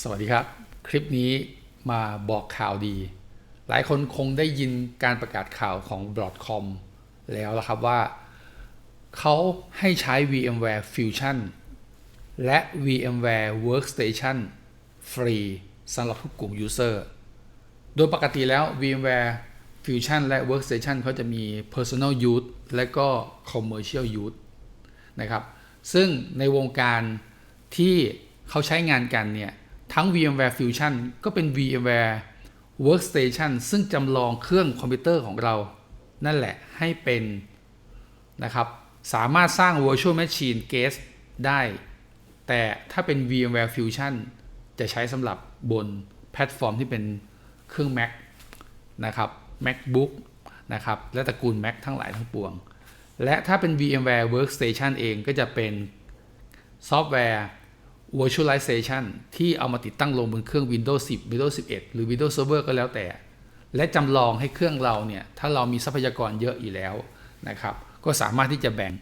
สวัสดีครับ คลิปนี้มาบอกข่าวดี หลายคนคงได้ยินการประกาศข่าวของ Broadcom แล้วละครับว่า เขาให้ใช้ VMware Fusion และ VMware Workstation ฟรีสำหรับทุกกลุ่ม User โดยปกติแล้ว VMware Fusion และ Workstation เขาจะมี Personal Use และก็ Commercial Use นะครับ ซึ่งในวงการที่เขาใช้งานกันเนี่ย ทั้ง VMware Fusion ก็เป็น VMware Workstation ซึ่งจำลองเครื่องคอมพิวเตอร์ของเรา นั่นแหละให้เป็นนะครับ สามารถสร้าง Virtual Machine Guest ได้ แต่ถ้าเป็น VMware Fusion จะใช้สำหรับบนแพลตฟอร์มที่เป็นเครื่อง Mac นะครับ MacBook นะครับ และตระกูล Mac ทั้งหลายทั้งปวง และถ้าเป็น VMware Workstation เองก็จะเป็นซอฟต์แวร์ Virtualization ที่เอามาติดตั้งลงบนเครื่อง Windows 10 Windows 11 หรือ Windows Server ก็แล้วแต่ และจำลองให้เครื่องเราเนี่ย ถ้าเรามีทรัพยากรเยอะอยู่แล้วนะครับ ก็สามารถที่จะแบ่ง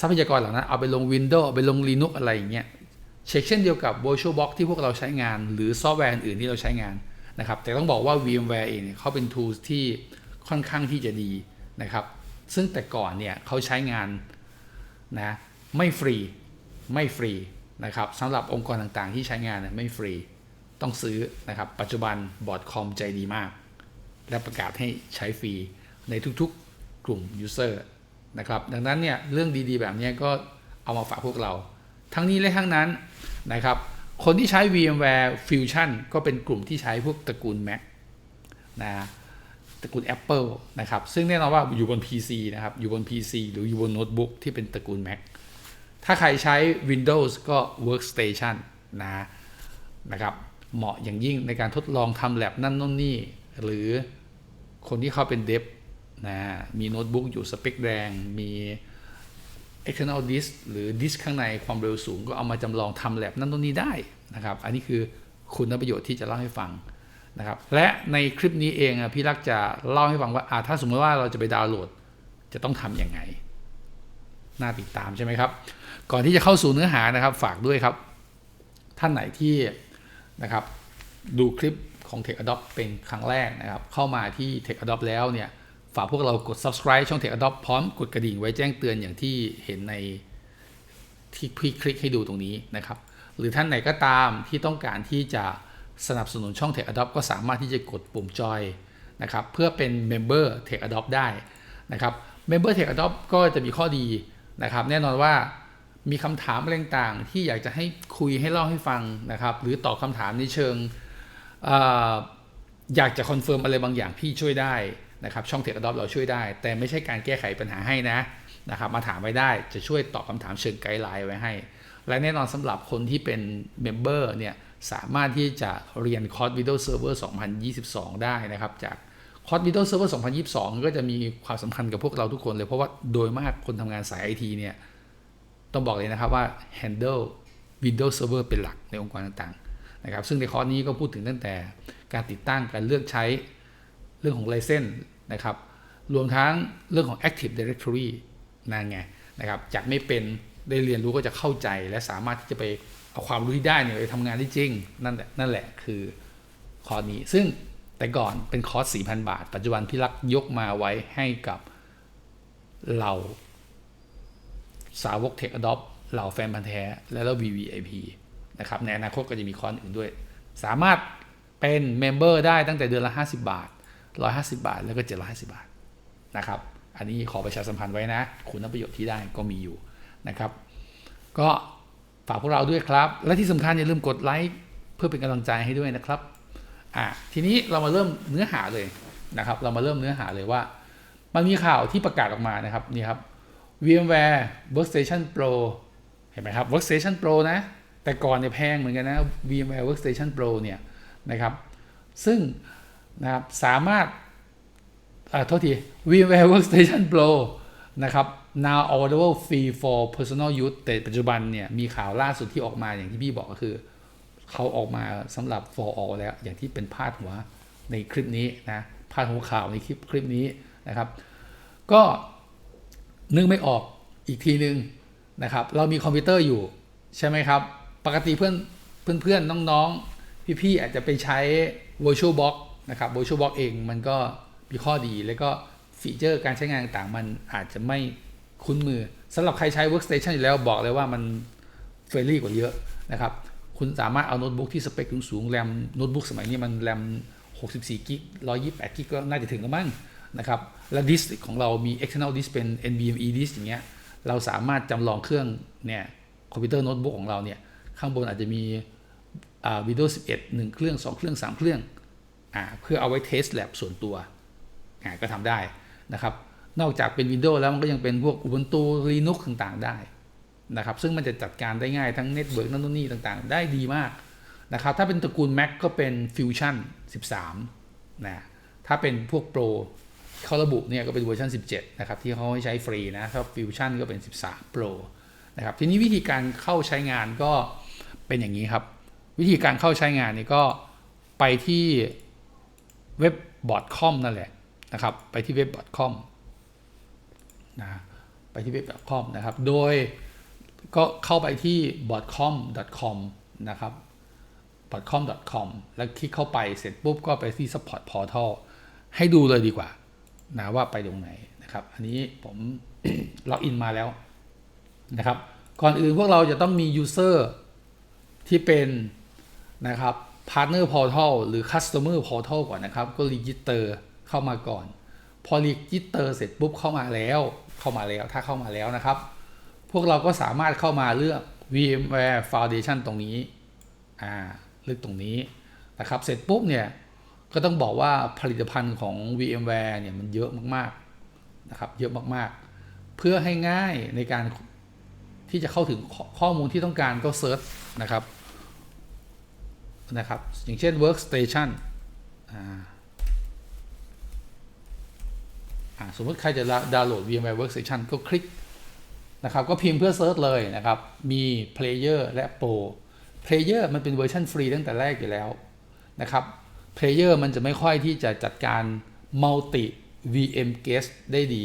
ทรัพยากรเหล่านั้นเอาไปลง Windows ไปลง Linux อะไรอย่างเงี้ยเช็คเช่นเดียวกับ VirtualBox ที่พวกเราใช้งาน หรือซอฟต์แวร์อื่นที่เราใช้งานนะครับ แต่ต้องบอกว่า VMware เองเนี่ยเขาเป็น tools ที่ค่อนข้างที่จะดีนะครับ ซึ่งแต่ก่อนเนี่ยเขาใช้งานนะไม่ฟรีไม่ฟรี นะครับสำหรับองค์กรต่างๆ ที่ใช้งานเนี่ยไม่ฟรีต้องซื้อนะครับ ปัจจุบันบอร์ดคอมใจดีมาก และประกาศให้ใช้ฟรีในทุกๆกลุ่ม User นะครับ ดังนั้นเนี่ยเรื่องดีๆ แบบนี้ก็เอามาฝากพวกเรา ทั้งนี้และทั้งนั้นนะครับ คนที่ใช้ VMware Fusion ก็เป็นกลุ่มที่ใช้พวกตระกูล Mac นะตระกูล Apple นะครับ ซึ่งแน่นอนว่าอยู่บน PC นะครับ อยู่บน PC หรืออยู่บนโน้ตบุ๊กที่เป็นตระกูล Mac ถ้าใครใช้ Windows ก็ Workstation นะนะครับเหมาะอย่างยิ่งในการทดลองทำแ a บนั่นนู่นนี่ หรือคนที่เขาเป็นเดฟนะมีโน้ตบุ๊กอยู่สเปคแรงมี external disk หรือดิสข้างในความเร็วสูงก็เอามาจำลองทำแ a บนั่นนู่นนี่ได้นะครับ อันนี้คือคุณประโยชน์ที่จะเล่าให้ฟังนะครับ และในคลิปนี้เองพี่รักจะเล่าให้ฟังว่าถ้าสมมติว่าเราจะไปดาวน์โหลดจะต้องทำยังไง น่าติดตามใช่ไหมครับ ก่อนที่จะเข้าสู่เนื้อหานะครับ ฝากด้วยครับ ท่านไหนที่นะครับ ดูคลิปของ Tech Adopt เป็นครั้งแรกนะครับ เข้ามาที่ Tech Adopt แล้วเนี่ย ฝากพวกเรากด subscribe ช่อง Tech Adopt พร้อมกดกระดิ่งไว้แจ้งเตือนอย่างที่เห็นในที่พี่คลิกให้ดูตรงนี้นะครับ หรือท่านไหนก็ตามที่ต้องการที่จะสนับสนุนช่อง Tech Adopt ก็สามารถที่จะกดปุ่มจอยนะครับเพื่อเป็น Member Tech Adopt ได้นะครับ Member Tech Adopt ก็จะมีข้อดีนะครับ แน่นอนว่า มีคำถามอะไรต่างๆที่อยากจะให้คุยให้เล่าให้ฟังนะครับ หรือตอบคำถามในเชิงออยากจะคอนเฟิร์มอะไรบางอย่างพี่ช่วยได้นะครับช่องเทคดอปเราช่วยได้ แต่ไม่ใช่การแก้ไขปัญหาให้นะนะครับ มาถามไว้ได้จะช่วยตอบคำถามเชิงไกด์ไลน์ไว้ให้ และแน่นอนสำหรับคนที่เป็นเมมเบอร์เนี่ยสามารถที่จะเรียนคอร์ส Windows Server 2022 ได้นะครับ จากคอร์ส Windows Server 2022 ก็จะมีความสำคัญกับพวกเราทุกคนเลยเพราะว่าโดยมากคนทำงานสายไอทีเนี่ย ต้องบอกเลยนะครับว่า handle Windows Server เป็นหลักในองค์กรต่างๆนะครับ ซึ่งในคอร์สนี้ก็พูดถึงตั้งแต่การติดตั้งการเลือกใช้เรื่องของ license นะครับ รวมทั้งเรื่องของ Active Directory นั่นไงนะครับ จากไม่เป็นได้เรียนรู้ก็จะเข้าใจและสามารถที่จะไปเอาความรู้ที่ได้เนี่ยไปทำงานได้จริง นั่นแหละนั่นแหละคือคอร์สนี้ ซึ่งแต่ก่อนเป็นคอร์ส4,000 บาท ปัจจุบันพี่รักยกมาไว้ให้กับเรา สาวกเทคอดอปเหล่าแฟนพันธ์แท้ และแล้ว VVIP นะครับในอนาคตก็จะมีคอนอื่นด้วย สามารถเป็นเมมเบอร์ได้ตั้งแต่เดือนละ 50 บาท 150 บาท แล้วก็ 750 บาทนะครับอันนี้ขอประชาสัมพันธ์ไว้นะ คุณประโยชน์ที่ได้ก็มีอยู่นะครับ ก็ฝากพวกเราด้วยครับ และที่สำคัญอย่าลืมกดไลค์เพื่อเป็นกำลังใจให้ด้วยนะครับอะทีนี้เรามาเริ่มเนื้อหาเลยนะครับ เรามาเริ่มเนื้อหาเลยว่า มันมีข่าวที่ประกาศออกมานะครับนี่ครับ VMware Workstation Pro เห็นไหมครับ Workstation Pro นะ แต่ก่อนเนี่ยแพงเหมือนกันนะ VMware Workstation Pro เนี่ยนะครับ ซึ่งนะครับสามารถอ่าโทษที VMware Workstation Pro นะครับ now available free for personal use แต่ปัจจุบันเนี่ยมีข่าวล่าสุดที่ออกมาอย่างที่พี่บอกก็คือเขาออกมาสำหรับ for all แล้ว อย่างที่เป็นพาดหัวในคลิปนี้นะพาดหัวข่าวในคลิปคลิปนี้นะครับ ก็ นึกไม่ออกอีกทีนึงนะครับ เรามีคอมพิวเตอร์อยู่ใช่ไหมครับ ปกติเพื่อนเพื่อนๆน้องๆ พี่ๆอาจจะไปใช้ VirtualBox นะครับ VirtualBox เองมันก็มีข้อดีแล้วก็ฟีเจอร์การใช้งานต่างๆ มันอาจจะไม่คุ้นมือสำหรับใครใช้ Workstation อยู่แล้วบอกเลยว่ามันเฟรนลี่กว่าเยอะนะครับ คุณสามารถเอาโน้ตบุ๊กที่สเปคสูงๆแรมโน้ตบุ๊กสมัยนี้มันแรม64กิก128กิกก็น่าจะถึงแล้วมั้ง นะครับ และดิสของเรามี external disk เป็น NVMe disk อย่างเงี้ย เราสามารถจำลองเครื่องเนี่ยคอมพิวเตอร์โน้ตบุ๊กของเราเนี่ย ข้างบนอาจจะมีอ่า Windows 11 1 เครื่อง 2 เครื่อง 3 เครื่องอ่าเพื่อเอาไว้เทส lab ส่วนตัวอ่าก็ทำได้นะครับ นอกจากเป็น Windows แล้วมันก็ยังเป็นพวก Ubuntu Linux ต่างๆ ได้นะครับ ซึ่งมันจะจัดการได้ง่ายทั้งเน็ตเวิร์กนั่นนู่นนี่ต่างๆ ได้ดีมากนะครับ ถ้าเป็นตระกูล Mac ก็เป็น Fusion 13นะถ้าเป็นพวก Pro เขาระบุเนี่ยก็เป็นเวอร์ชัน17 นะครับ ที่เขาให้ใช้ฟรีนะถ้า Fusion ก็เป็น 13 Pro นะครับทีนี้วิธีการเข้าใช้งานก็เป็นอย่างนี้ครับ วิธีการเข้าใช้งานนี่ก็ไปที่เว็บบอร์ดคอมนั่นแหละนะครับ ไปที่เว็บบอร์ดคอมนะไปที่เว็บบอร์ดคอมนะครับ โดยก็เข้าไปที่ botcom.com นะครับ botcom.com แล้วคลิกเข้าไปเสร็จปุ๊บก็ไปที่ support portal ให้ดูเลยดีกว่า นะว่าไปตรงไหนนะครับ อันนี้ผมล็อกอินมาแล้วนะครับ ก่อนอื่นพวกเราจะต้องมี user ที่เป็นนะครับ partner portal หรือ customer portal ก่อนนะครับ ก็ register เข้ามาก่อน พอ register เสร็จปุ๊บเข้ามาแล้วเข้ามาแล้วถ้าเข้ามาแล้วนะครับ พวกเราก็สามารถเข้ามาเลือก VMware Foundation ตรงนี้อ่าเลือกตรงนี้นะครับ เสร็จปุ๊บเนี่ย ก็ต้องบอกว่าผลิตภัณฑ์ของ VMware เนี่ยมันเยอะมากๆนะครับ เยอะมากๆ เพื่อให้ง่ายในการที่จะเข้าถึงข้อมูลที่ต้องการก็เซิร์ชนะครับนะครับ อย่างเช่น Workstation สมมติใครจะดาวน์โหลด VMware Workstation ก็คลิกนะครับ ก็พิมพ์เพื่อเซิร์ชเลยนะครับ มี Player และ Pro Player มันเป็นเวอร์ชันฟรีตั้งแต่แรกอยู่แล้วนะครับ เพลเยอร์มันจะไม่ค่อยที่จะจัดการ multi VM guest ได้ดี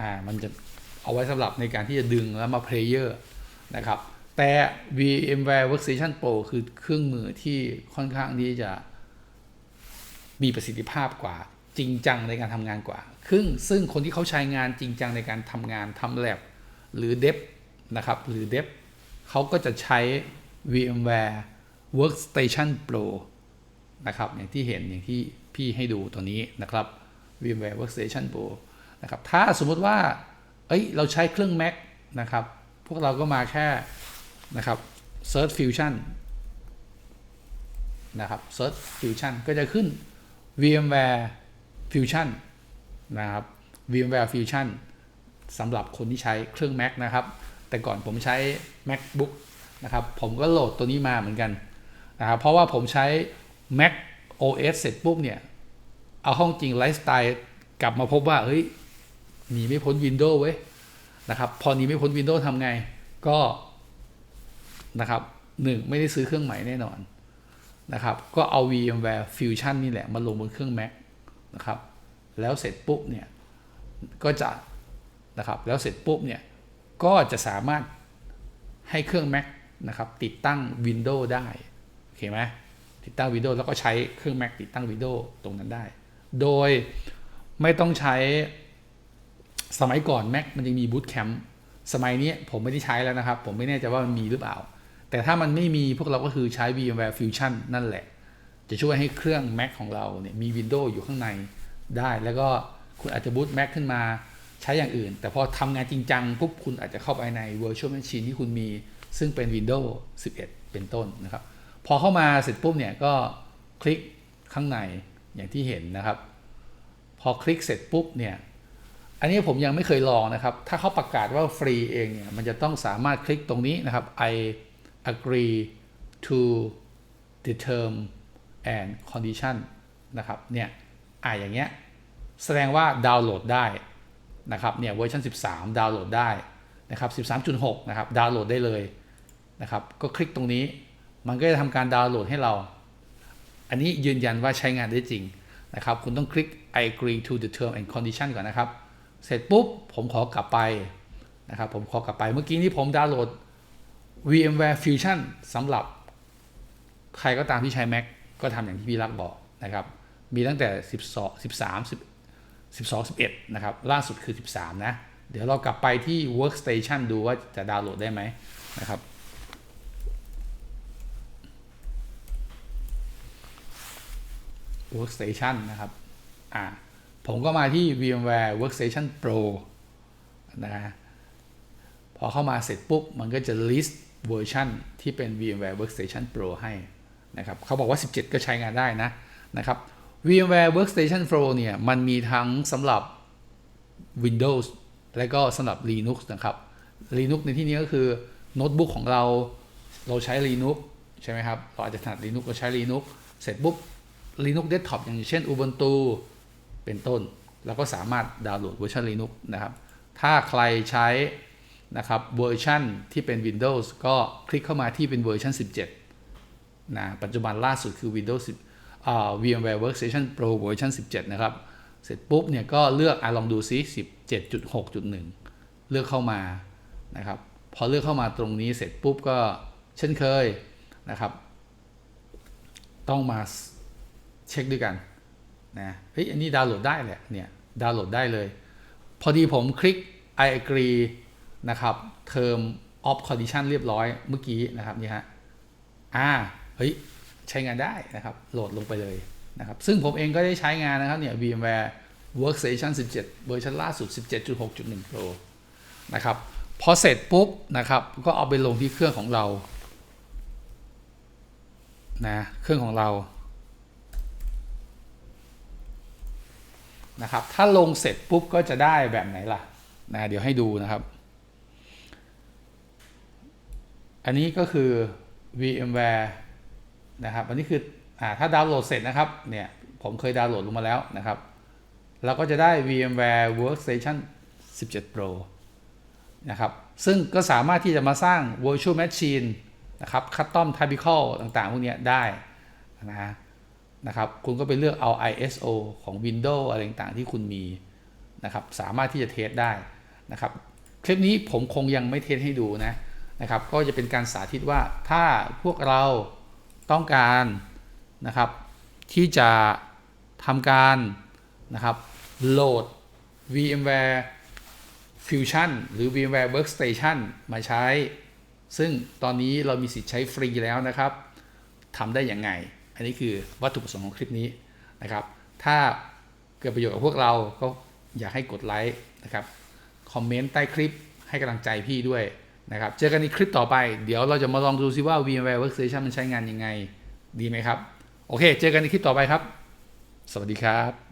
อ่า มันจะเอาไว้สำหรับในการที่จะดึงแล้วมาเพลเยอร์นะครับ แต่ VMware Workstation Pro คือเครื่องมือที่ค่อนข้างที่จะมีประสิทธิภาพกว่า จริงจังในการทำงานกว่าซึ่งซึ่งคนที่เขาใช้งานจริงจังในการทำงานทำแ a บหรือเดฟนะครับ หรือเดฟเขาก็จะใช้ VMware Workstation Pro นะครับอย่างที่เห็นอย่างที่พี่ให้ดูตัวนี้นะครับ VMware Workstation Pro นะครับถ้าสมมุติว่าเอ้ยเราใช้เครื่อง Mac นะครับ พวกเราก็มาแค่นะครับ Search Fusion นะครับ Search Fusion ก็จะขึ้น VMware Fusion นะครับ VMware Fusion สำหรับคนที่ใช้เครื่อง Mac นะครับ แต่ก่อนผมใช้ MacBook นะครับ ผมก็โหลดตัวนี้มาเหมือนกันนะครับ เพราะว่าผมใช้ Mac OS เสร็จปุ๊บเนี่ย เอาห้องจริงไลฟ์สไตล์กลับมาพบว่า เฮ้ย หนีไม่พ้น Windows เว้ย นะครับ พอหนีไม่พ้น Windows ทำไง ก็นะครับหนึ่งไม่ได้ซื้อเครื่องใหม่แน่นอนนะครับ ก็เอา VMware Fusion นี่แหละ มาลงบนเครื่อง Mac นะครับ แล้วเสร็จปุ๊บเนี่ย ก็จะนะครับ แล้วเสร็จปุ๊บเนี่ย ก็จะสามารถให้เครื่อง Mac นะครับ ติดตั้ง Windows ได้ โอเคไหม ติดตั้ง Windows แล้วก็ใช้เครื่อง Mac ติดตั้ง Windows ตรงนั้นได้ โดยไม่ต้องใช้สมัยก่อน Mac มันจะมี Boot Camp สมัยนี้ผมไม่ได้ใช้แล้วนะครับ ผมไม่แน่ใจว่ามันมีหรือเปล่า แต่ถ้ามันไม่มีพวกเราก็คือใช้ VMware Fusion นั่นแหละ จะช่วยให้เครื่อง Mac ของเราเนี่ยมี Windows อยู่ข้างในได้ แล้วก็คุณอาจจะบูต Mac ขึ้นมาใช้อย่างอื่น แต่พอทำงานจริงจังปุ๊บคุณอาจจะเข้าไปใน Virtual Machine ที่คุณมี ซึ่งเป็น Windows 11 เป็นต้นนะครับ อเข้ามาเสร็จปุ๊บเนี่ยก็คลิกข้างในอย่างที่เห็นนะครับ พอคลิกเสร็จปุ๊บเนี่ยอันนี้ผมยังไม่เคยลองนะครับ ถ้าเขาประกาศว่าฟรีเองเนี่ยมันจะต้องสามารถคลิกตรงนี้นะครับ I agree to the term and condition นะครับเนี่ยอ่าอย่างเงี้ยแสดงว่าดาวน์โหลดได้นะครับเนี่ยเวอร์ชัน13 ดาวน์โหลดได้นะครับ13.6 นะครับดาวน์โหลดได้เลยนะครับก็คลิกตรงนี้ มันก็จะทำการดาวน์โหลดให้เรา อันนี้ยืนยันว่าใช้งานได้จริงนะครับ คุณต้องคลิก I agree to the term and condition ก่อนนะครับ เสร็จปุ๊บ ผมขอกลับไปนะครับ ผมขอกลับไป เมื่อกี้นี้ผมดาวน์โหลด VMware Fusion สำหรับ ใครก็ตามที่ใช้ Mac ก็ทำอย่างที่พี่รักบอกนะครับ มีตั้งแต่ 12 13 10 12 11 นะครับ ล่าสุดคือ 13 นะ เดี๋ยวเรากลับไปที่ Workstation ดูว่าจะดาวน์โหลดได้ไหมนะครับ Workstation นะครับอ่าผมก็มาที่ VMware Workstation Pro นะพอเข้ามาเสร็จปุ๊บ มันก็จะ list เวอร์ชันที่เป็น VMware Workstation Pro ให้นะครับเขาบอกว่า 17 ก็ใช้งานได้นะนะครับ VMware Workstation Pro เนี่ยมันมีทั้งสำหรับ Windows และก็สำหรับ Linux นะครับ Linux ในที่นี้ก็คือโน้ตบุ๊กของเราเราใช้ Linux ใช่ไหมครับ เราอาจจะถนัด Linux ก็ใช้ Linux เสร็จปุ๊บ Linux Desktop อย่างเช่น Ubuntu เป็นต้น แล้วก็สามารถดาวน์โหลดเวอร์ชัน Linux นะครับ ถ้าใครใช้นะครับเวอร์ชันที่เป็น Windows ก็คลิกเข้ามาที่เป็นเวอร์ชัน 17 นะ ปัจจุบันล่าสุดคือ Windows 10อ่า VMware Workstation Pro เวอร์ชัน17 นะครับ เสร็จปุ๊บเนี่ยก็เลือกอะลองดูซิ 17.6.1 เลือกเข้ามานะครับ พอเลือกเข้ามาตรงนี้เสร็จปุ๊บก็เช่นเคยนะครับ ต้องมา เช็คด้วยกันนะเฮ้ยอันนี้ดาวน์โหลดได้แหละเนี่ยดาวน์โหลดได้เลย พอดีผมคลิก I agree นะครับ term of condition เรียบร้อยเมื่อกี้นะครับนี่ฮะอ่าเฮ้ยใช้งานได้นะครับ โหลดลงไปเลยนะครับ ซึ่งผมเองก็ได้ใช้งานนะครับเนี่ย VMware Workstation 17 เวอร์ชันล่าสุด 17.6.1 Pro นะครับ พอเสร็จปุ๊บนะครับ ก็เอาไปลงที่เครื่องของเรานะเครื่องของเรา นะครับ ถ้าลงเสร็จปุ๊บก็จะได้แบบไหนล่ะนะเดี๋ยวให้ดูนะครับ อันนี้ก็คือ VMware นะครับ อันนี้คืออ่าถ้าดาวน์โหลดเสร็จนะครับ เนี่ย ผมเคยดาวน์โหลดลงมาแล้วนะครับ เราก็จะได้ VMware Workstation 17 Pro นะครับ ซึ่งก็สามารถที่จะมาสร้าง Virtual Machine นะครับ Custom Typical ต่างๆ พวกนี้ได้นะฮะ นะครับ คุณก็ไปเลือกเอา ISO ของ Windows อะไรต่างๆที่คุณมีนะครับ สามารถที่จะเทสได้นะครับ คลิปนี้ผมคงยังไม่เทสให้ดูนะนะครับ ก็จะเป็นการสาธิตว่าถ้าพวกเราต้องการนะครับ ที่จะทำการนะครับโหลด VMware Fusion หรือ VMware Workstation มาใช้ ซึ่งตอนนี้เรามีสิทธิ์ใช้ฟรีแล้วนะครับทำได้อยังไง อันนี้คือวัตถุประสงค์ของคลิปนี้นะครับ ถ้าเกิดประโยชน์กับพวกเราก็อยากให้กดไลค์นะครับ คอมเมนต์ใต้คลิปให้กำลังใจพี่ด้วยนะครับ เจอกันในคลิปต่อไป เดี๋ยวเราจะมาลองดูซิว่า VMware Workstation มันใช้งานยังไง ดีไหมครับ โอเค เจอกันในคลิปต่อไปครับ สวัสดีครับ